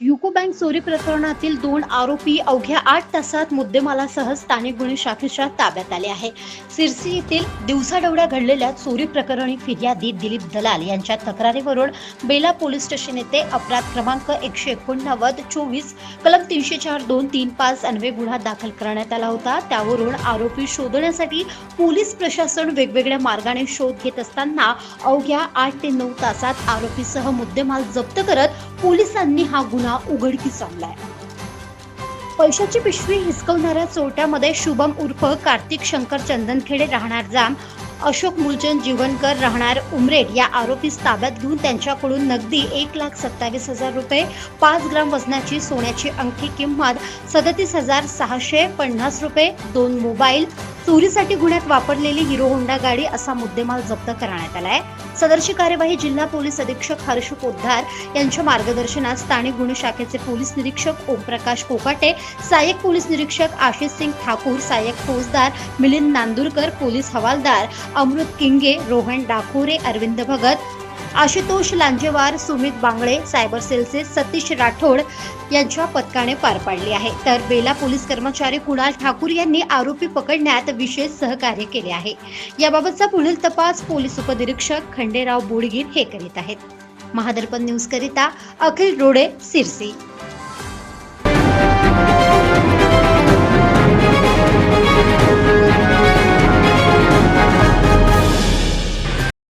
UCO bank चोरी प्रकरणातील दोन आरोपी अवघ्या आठ तासात मुद्देमालासह स्थानिक गुन्हे शाखेच्या ताब्यात आले आहे. सिरसी येथील दिवसाढवळ्या घडलेल्या चोरी प्रकरणी फिर्यादी दिलीप दलाल यांच्या तक्रारीवरून बेला पोलीस स्टेशन येथे अपराध क्रमांक एकशे एकोणनव्वद चोवीस कलम तीनशे चार दोन तीन पाच अन्वे गुन्हा दाखल करण्यात आला होता. त्यावरून आरोपी शोधण्यासाठी पोलीस प्रशासन वेगवेगळ्या मार्गाने शोध घेत असताना अवघ्या आठ ते नऊ तासात आरोपीसह मुद्देमाल जप्त करत पोलिसांनी हा गुन्हा उघडकीस आणलाय. पैशाची पिशवी हिसकवणाऱ्या चोरट्यामध्ये शुभम उर्फ कार्तिक शंकर चंदनखेडे राहणार जाम अशोक मुलचंद जीवनकर राहणार उमरेड या आरोपीस ताब्यात घेऊन त्यांच्याकडून नगदी एक लाख सत्तावीस हजार रुपये पाच ग्राम वजनाची सोन्याची अंगठी किंमत सदतीस हजार सहाशे पन्नास रुपये दोन मोबाईल चोरीसाठी गुन्ह्यात वापरलेली हिरो होंडा गाडी असा मुद्देमाल जप्त करण्यात आलाय. सदरची कार्यवाही जिल्हा पोलीस अधीक्षक हर्ष पोद्दार यांच्या मार्गदर्शनात स्थानिक गुन्हे शाखेचे पोलीस निरीक्षक ओमप्रकाश कोकाटे सहाय्यक पोलीस निरीक्षक आशिष सिंग ठाकूर सहाय्यक फौजदार मिलिंद नांदुरकर पोलीस हवालदार अमृत किंगे रोहन डाकोरे अरविंद भगत आशुतोष लांजेवार सुमित बांगळे सायबर सेलचे सतीश राठोड यांच्या पथकाने पार पाडली आहे. तर बेला पोलीस कर्मचारी कुणाल ठाकूर यांनी आरोपी पकडण्यात विशेष सहकार्य केले आहे. याबाबतचा पुढील तपास पोलीस उपनिरीक्षक खंडेराव बोडगीर हे करीत आहेत. महादर्पण न्यूज करिता अखिल रोडे सिरसी.